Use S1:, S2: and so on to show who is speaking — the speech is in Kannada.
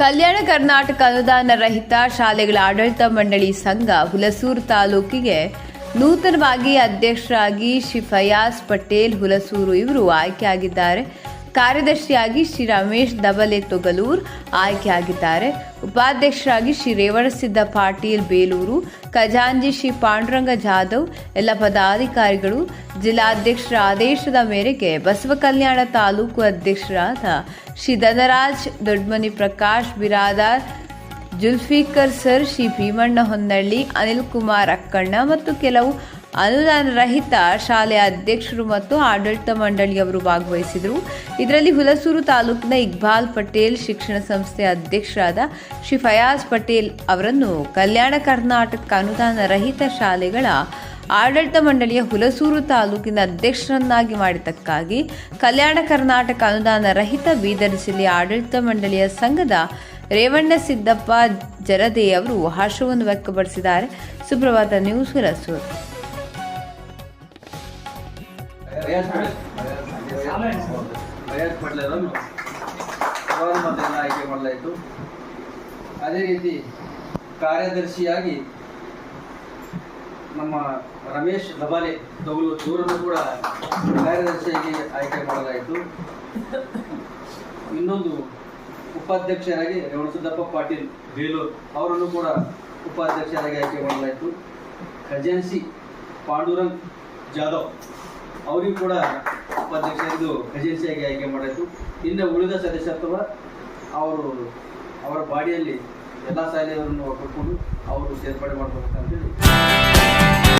S1: ಕಲ್ಯಾಣ ಕರ್ನಾಟಕ ಅನುದಾನ ರಹಿತ ಶಾಲೆಗಳ ಆಡಳಿತ ಮಂಡಳಿ ಸಂಘ ಹುಲಸೂರು ತಾಲೂಕಿಗೆ ನೂತನವಾಗಿ ಅಧ್ಯಕ್ಷರಾಗಿ ಶ್ರೀ ಪಟೇಲ್ ಹುಲಸೂರು ಇವರು ಆಯ್ಕೆಯಾಗಿದ್ದಾರೆ. ಕಾರ್ಯದರ್ಶಿಯಾಗಿ ಶ್ರೀ ರಮೇಶ್ ದಬಲೆ ತೊಗಲೂರ್ ಆಯ್ಕೆಯಾಗಿದ್ದಾರೆ. ಉಪಾಧ್ಯಕ್ಷರಾಗಿ ಶ್ರೀ ರೇವಣಸಿದ್ದ ಪಾಟೀಲ್ ಬೇಲೂರು ಖಜಾಂಜಿ ಶ್ರೀ ಪಾಂಡುರಂಗ ಜಾಧವ್, ಎಲ್ಲ ಪದಾಧಿಕಾರಿಗಳು, ಜಿಲ್ಲಾಧ್ಯಕ್ಷರ ಆದೇಶದ ಮೇರೆಗೆ ಬಸವ ಕಲ್ಯಾಣ ತಾಲೂಕು ಅಧ್ಯಕ್ಷರಾದ ಶ್ರೀ ಧನರಾಜ್, ದೊಡ್ಮನಿ ಪ್ರಕಾಶ್, ಬಿರಾದಾರ್, ಜುಲ್ಫಿಕರ್ ಸರ್, ಶ್ರೀ ಭೀಮಣ್ಣ ಹೊನ್ನಳ್ಳಿ ಅನಿಲ್ ಕುಮಾರ್ ಅಕ್ಕಣ್ಣ ಮತ್ತು ಕೆಲವು ಅನುದಾನ ರಹಿತ ಶಾಲೆಯ ಅಧ್ಯಕ್ಷರು ಮತ್ತು ಆಡಳಿತ ಮಂಡಳಿಯವರು ಭಾಗವಹಿಸಿದರು. ಇದರಲ್ಲಿ ಹುಲಸೂರು ತಾಲೂಕಿನ ಇಕ್ಬಾಲ್ ಪಟೇಲ್ ಶಿಕ್ಷಣ ಸಂಸ್ಥೆಯ ಅಧ್ಯಕ್ಷರಾದ ಶ್ರೀ ಫಯಾಜ್ ಪಟೇಲ್ ಅವರನ್ನು ಕಲ್ಯಾಣ ಕರ್ನಾಟಕ ಅನುದಾನ ರಹಿತ ಶಾಲೆಗಳ ಆಡಳಿತ ಮಂಡಳಿಯ ಹುಲಸೂರು ತಾಲೂಕಿನ ಅಧ್ಯಕ್ಷರನ್ನಾಗಿ ಮಾಡಿದ್ದಕ್ಕಾಗಿ ಕಲ್ಯಾಣ ಕರ್ನಾಟಕ ಅನುದಾನ ರಹಿತ ಬೀದರ್ ಜಿಲ್ಲೆಯ ಆಡಳಿತ ಮಂಡಳಿಯ ಸಂಘದ ರೇವಣ್ಣ ಸಿದ್ದಪ್ಪ ಜರದೆ ಅವರು ಹರ್ಷವನ್ನು ವ್ಯಕ್ತಪಡಿಸಿದ್ದಾರೆ. ಸುಪ್ರಭಾತ ನ್ಯೂಸ್ ಹುಲಸೂರು.
S2: ಬಯಸ್ ಮಾಡಲಿರೋನು ಗೌರವದಿಂದ ಆಯ್ಕೆ ಮಾಡಲಾಯಿತು. ಅದೇ ರೀತಿ ಕಾರ್ಯದರ್ಶಿಯಾಗಿ ನಮ್ಮ ರಮೇಶ್ ದಬಾಲೆ ತಗುಲು ದೂರನ್ನು ಕೂಡ ಕಾರ್ಯದರ್ಶಿಯಾಗಿ ಆಯ್ಕೆ ಮಾಡಲಾಯಿತು. ಇನ್ನೊಂದು ಉಪಾಧ್ಯಕ್ಷರಾಗಿ ರೇವಣಸಿದ್ದಪ್ಪ ಪಾಟೀಲ್ ಬೇಲೂರು ಅವರನ್ನು ಕೂಡ ಉಪಾಧ್ಯಕ್ಷರಾಗಿ ಆಯ್ಕೆ ಮಾಡಲಾಯಿತು. ಖಜಾನ್ಸಿ ಪಾಂಡುರಂಗ್ ಜಾಧವ್. ಅವರಿಗೂ ಕೂಡ ಉಪಾಧ್ಯಕ್ಷ ಎಂದು ಖಜಾನ್ಸಿಯಾಗಿ ಆಯ್ಕೆ ಮಾಡಾಯಿತು. ಇನ್ನು ಉಳಿದ ಸದಸ್ಯತ್ವ ಅವರು ಅವರ ಬಾಡಿಯಲ್ಲಿ ಎಲ್ಲ ಶಾಲೆಯವರನ್ನು ಕರ್ಕೊಂಡು ಅವರು ಸೇರ್ಪಡೆ ಮಾಡಬೇಕಂತೇಳಿ